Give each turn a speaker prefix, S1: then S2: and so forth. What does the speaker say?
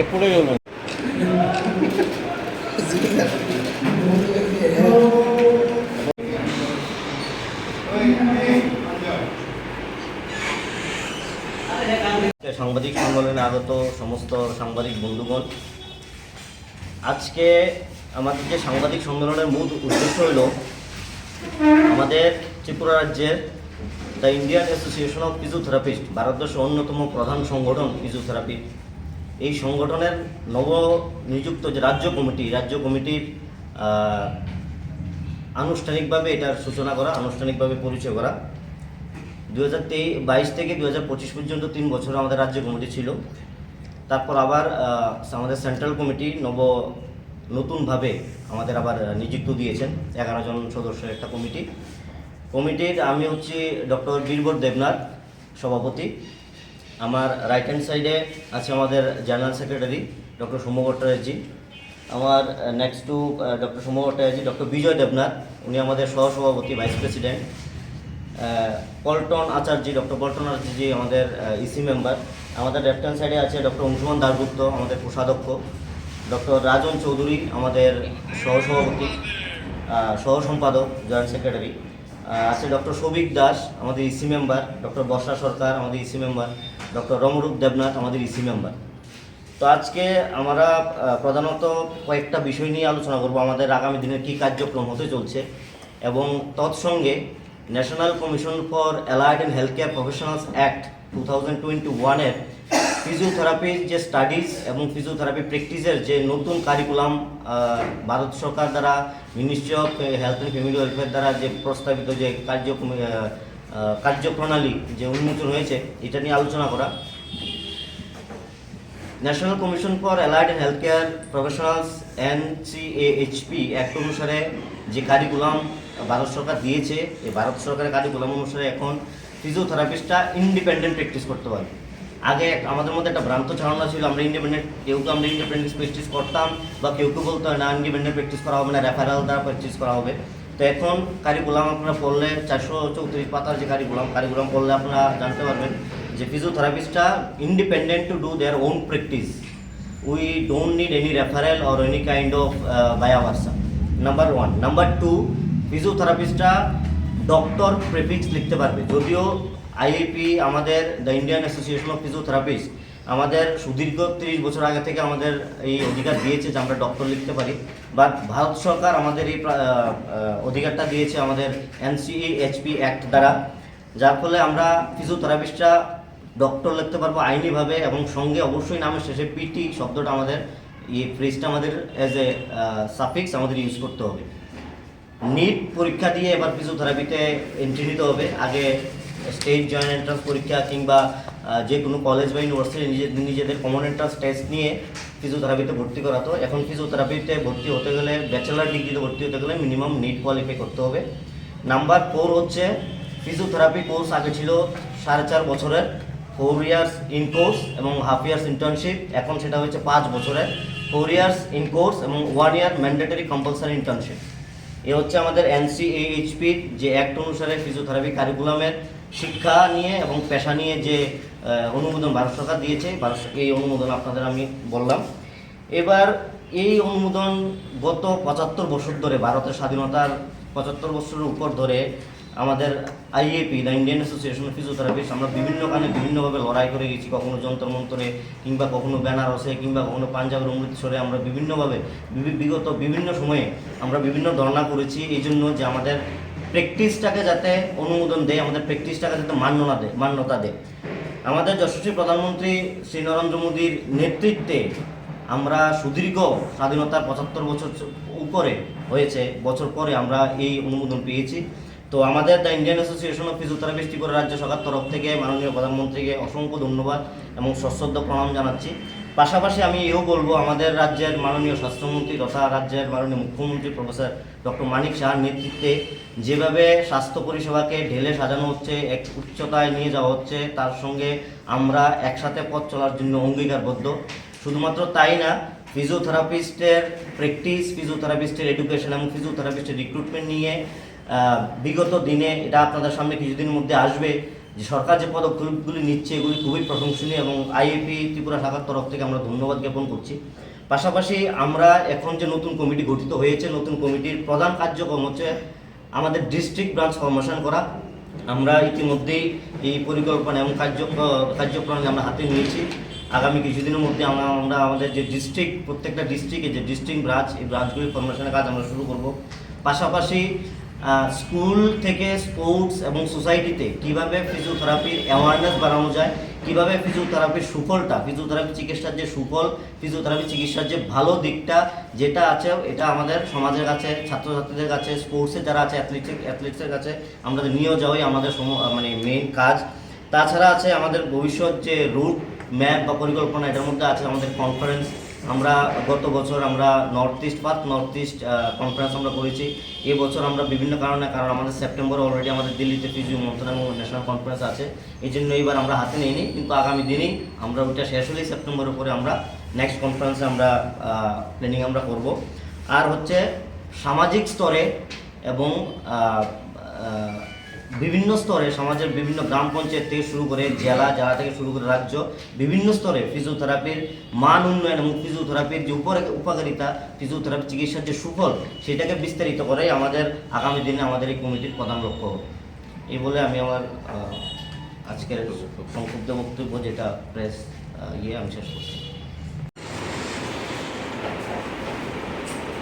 S1: কে পড়ে গেল
S2: সাংবাদিক সম্মেলনে আগত সমস্ত সাংবাদিক বন্ধুগণ, আজকে আমাদের যে সাংবাদিক সম্মেলনের মূল উদ্দেশ্য হলো আমাদের ত্রিপুরা রাজ্যের the Indian association of physiotherapist, ভারতবর্ষের অন্যতম প্রধান সংগঠন ফিজিওথেরাপি। এই সংগঠনের নব নিযুক্ত যে রাজ্য কমিটি, রাজ্য কমিটির আনুষ্ঠানিকভাবে এটার সূচনা করা, আনুষ্ঠানিকভাবে পরিচয় করা। দু হাজার বাইশ থেকে দু হাজার পঁচিশ পর্যন্ত তিন বছর আমাদের রাজ্য কমিটি ছিল। তারপর আবার আমাদের সেন্ট্রাল কমিটি নব নতুনভাবে আমাদের আবার নিযুক্ত দিয়েছেন, এগারো জন সদস্যের একটা কমিটি। কমিটির আমি হচ্ছি ডক্টর বীরবর দেবনাথ, সভাপতি। আমার রাইট হ্যান্ড সাইডে আছে আমাদের general secretary doctor Soumya Bhattacharjee আমার next to doctor Soumya Bhattacharjee doctor Bijoy Debnath উনি আমাদের সহসভাপতি vice president Paltan Acharya doctor Paltan Acharya আমাদের ইসি মেম্বার আমাদের লেফট হ্যান্ড সাইডে আছে ডক্টর অংশুমান দাসগুপ্ত আমাদের কোষাধ্যক্ষ। ডক্টর রাজন চৌধুরী, আমাদের সহসভাপতি সহ সম্পাদক জয়েন্ট সেক্রেটারি আছে ডক্টর সৌভিক দাস, আমাদের EC member doctor Barsha Sarkar, আমাদের EC member doctor Ramrup Debnath, আমাদের ইসি মেম্বার তো আজকে আমরা প্রধানত কয়েকটা বিষয় নিয়ে আলোচনা করব, আমাদের আগামী দিনের কী কার্যক্রম হতে চলছে এবং তৎসঙ্গে national commission for allied and health care professionals act two thousand twenty ওয়ানের ফিজিওথেরাপির যে স্টাডিজ এবং ফিজিওথেরাপি প্র্যাকটিসের যে নতুন কারিকুলাম ভারত সরকার দ্বারা ministry of health and family welfare দ্বারা যে প্রস্তাবিত যে কার্য আহ, আহ, কার্যপ্রণালী যে উন্মোচন হয়েছে এটা নিয়ে আলোচনা করা। National commission for allied health care professionals NCHP act অনুসারে যে কারিকুলাম ভারত সরকার দিয়েছে এই ভারত সরকারের কারিকুলাম অনুসারে এখন ফিজিওথেরাপিস্টরা ইন্ডিপেন্ডেন্ট প্র্যাকটিস করতে পারে আগে আমাদের মধ্যে একটা ভ্রান্ত ধারণা ছিল, আমরা ইন্ডিপেন্ডেন্ট কেউ কেউ আমরা ইন্ডিপেন্ডেন্ট প্র্যাকটিস করতাম বা কেউ কেউ বলতো, না ইন্ডিপেন্ডেন্ট প্র্যাকটিস করা হবে না রেফারেল দ্বারা প্র্যাকটিস করা হবে। তো এখন কারিকুলাম আপনারা পড়লে চারশো চৌত্রিশ পাতার যে কারিকুলাম কারিকুলাম পড়লে আপনারা জানতে পারবেন যে ফিজিওথেরাপিস্টরা independent to do their own practice we don't need any referral or any kind of vice versa number one number two ফিজিওথেরাপিস্টরা doctor prefix লিখতে পারবে। যদিও আইএপি আমাদের the Indian association of physiotherapist, আমাদের সুদীর্ঘ তিরিশ বছর আগে থেকে আমাদের এই অধিকার দিয়েছে যে আমরা ডক্টর লিখতে পারি। বাট ভারত সরকার আমাদের এই অধিকারটা দিয়েছে আমাদের এনসিই এইচপি অ্যাক্ট দ্বারা, যার ফলে আমরা ফিজিওথেরাপিস্টরা ডক্টর লিখতে পারব আইনিভাবে এবং সঙ্গে অবশ্যই নামের শেষে পিটি শব্দটা আমাদের এই ফ্রেজটা আমাদের অ্যাজ এ সাফিক্স আমাদের ইউজ করতে হবে। নিট পরীক্ষা দিয়ে এবার ফিজিওথেরাপিতে এন্ট্রি নিতে হবে। আগে স্টেট জয়েন্ট এন্ট্রান্স পরীক্ষা কিংবা যে কোনো কলেজ বা ইউনিভার্সিটি নিজেদের নিজেদের কমন এন্ট্রান্স টেস্ট নিয়ে ফিজিওথেরাপিতে ভর্তি করাতো এখন ফিজিওথেরাপিতে ভর্তি হতে গেলে ব্যাচেলার ডিগ্রিতে ভর্তি হতে গেলে মিনিমাম নিট কোয়ালিফাই করতে হবে। নাম্বার ফোর হচ্ছে ফিজিওথেরাপি কোর্স আগে ছিল সাড়ে চার বছরের ফোর ইয়ার্স ইন কোর্স এবং হাফ ইয়ার্স ইন্টার্নশিপ এখন সেটা হচ্ছে পাঁচ বছরের ফোর ইয়ার্স ইন কোর্স এবং one year mandatory compulsory internship এ হচ্ছে আমাদের এনসিএইচপির যে অ্যাক্ট অনুসারে ফিজিওথেরাপি কারিকুলামের শিক্ষা নিয়ে এবং পেশা নিয়ে যে অনুমোদন ভারত সরকার দিয়েছে, ভারত এই অনুমোদন আপনাদের আমি বললাম। এবার এই অনুমোদন গত পঁচাত্তর বছর ধরে, ভারতের স্বাধীনতার পঁচাত্তর বছরের উপর ধরে আমাদের IAP the Indian association of physiotherapist আমরা বিভিন্ন কারণে বিভিন্নভাবে লড়াই করে গেছি, কখনো যন্ত্র মন্ত্রে, কিংবা কখনো বেনারসে, কিংবা কখনো পাঞ্জাবের অমৃতসরে আমরা বিভিন্নভাবে বিগত বিভিন্ন সময়ে আমরা বিভিন্ন ধর্ণা করেছি, এই জন্য যে আমাদের প্র্যাকটিসটাকে যাতে অনুমোদন দেয়, আমাদের প্র্যাকটিসটাকে যাতে মান্যতা দেয় মান্যতা দেয়। আমাদের যশস্বী প্রধানমন্ত্রী শ্রী নরেন্দ্র মোদীর নেতৃত্বে আমরা সুদীর্ঘ স্বাধীনতার পঁচাত্তর বছর উপরে হয়েছে, বছর পরে আমরা এই অনুমোদন পেয়েছি। তো আমাদের the Indian association of physiotherapist Tripura রাজ্য সরকার তরফ থেকে মাননীয় প্রধানমন্ত্রীকে অসংখ্য ধন্যবাদ এবং সশ্রদ্ধ প্রণাম জানাচ্ছি। পাশাপাশি আমি এও বলব, আমাদের রাজ্যের মাননীয় স্বাস্থ্যমন্ত্রী তথা রাজ্যের মাননীয় মুখ্যমন্ত্রী প্রফেসর ডক্টর মানিক শাহর নেতৃত্বে যেভাবে স্বাস্থ্য পরিষেবাকে ঢেলে সাজানো হচ্ছে, এক উচ্চতায় নিয়ে যাওয়া হচ্ছে, তার সঙ্গে আমরা একসাথে পথ চলার জন্য অঙ্গীকারবদ্ধ। শুধুমাত্র তাই না, ফিজিওথেরাপিস্টের প্র্যাকটিস, ফিজিওথেরাপিস্টের এডুকেশন এবং ফিজিওথেরাপিস্টের রিক্রুটমেন্ট নিয়ে বিগত দিনে এটা আপনাদের সামনে কিছুদিনের মধ্যে আসবে যে সরকার যে পদক্ষেপগুলি নিচ্ছে এগুলি খুবই প্রশংসনীয় এবং আইএপি ত্রিপুরা শাখার তরফ থেকে আমরা ধন্যবাদ জ্ঞাপন করছি। পাশাপাশি আমরা এখন যে নতুন কমিটি গঠিত হয়েছে, নতুন কমিটির প্রধান কার্যক্রম হচ্ছে আমাদের ডিস্ট্রিক্ট ব্রাঞ্চ ফরমেশন করা। আমরা ইতিমধ্যেই এই পরিকল্পনা এবং কার্য কার্যক্রম আমরা হাতে নিয়েছি। আগামী কিছুদিনের মধ্যে আমরা আমরা আমাদের যে ডিস্ট্রিক্ট প্রত্যেকটা ডিস্ট্রিক্টে যে ডিস্ট্রিক্ট ব্রাঞ্চ এই ব্রাঞ্চগুলির ফরমেশনের কাজ আমরা শুরু করব। পাশাপাশি স্কুল থেকে স্পোর্টস এবং সোসাইটিতে কীভাবে ফিজিওথেরাপির অ্যাওয়ারনেস বাড়ানো যায়, কীভাবে ফিজিওথেরাপির সুফলটা, ফিজিওথেরাপি চিকিৎসার যে সুফল, ফিজিওথেরাপি চিকিৎসার যে ভালো দিকটা যেটা আছে, এটা আমাদের সমাজের কাছে, ছাত্রছাত্রীদের কাছে স্পোর্টসে যারা আছে অ্যাথলেটিক অ্যাথলেটসের কাছে আমরা নিয়ে যাওয়াই আমাদের মানে মেইন কাজ। তাছাড়া আছে আমাদের ভবিষ্যৎ যে রুট ম্যাপ বা পরিকল্পনা, এটার মধ্যে আছে আমাদের কনফারেন্স আমরা গত বছর আমরা north east park north east conference আমরা করেছি। এবছর আমরা বিভিন্ন কারণে, কারণ আমাদের সেপ্টেম্বরে অলরেডি আমাদের দিল্লিতে ফিজিও মন্ত্রণালয় ন্যাশনাল কনফারেন্স আছে। এই জন্য এইবার আমরা হাতে নিইনি, কিন্তু আগামী দিনেই আমরা ওইটা শেষ হলেই সেপ্টেম্বরের পরে আমরা নেক্সট কনফারেন্সে আমরা প্ল্যানিং আমরা করব। আর হচ্ছে সামাজিক স্তরে এবং বিভিন্ন স্তরে সমাজের বিভিন্ন গ্রাম পঞ্চায়েত থেকে শুরু করে জেলা জেলা থেকে শুরু করে রাজ্য, বিভিন্ন স্তরে ফিজিওথেরাপির মান উন্নয়ন এবং ফিজিওথেরাপির যে উপরে উপকারিতা ফিজিওথেরাপি চিকিৎসার যে সুফল, সেটাকে বিস্তারিত করাই আমাদের আগামী দিনে আমাদের এই কমিটির প্রধান লক্ষ্য। এই বলে আমি আমার আজকের সংক্ষিপ্ত বক্তব্য যেটা প্রেস ইয়ে আমি শেষ করছি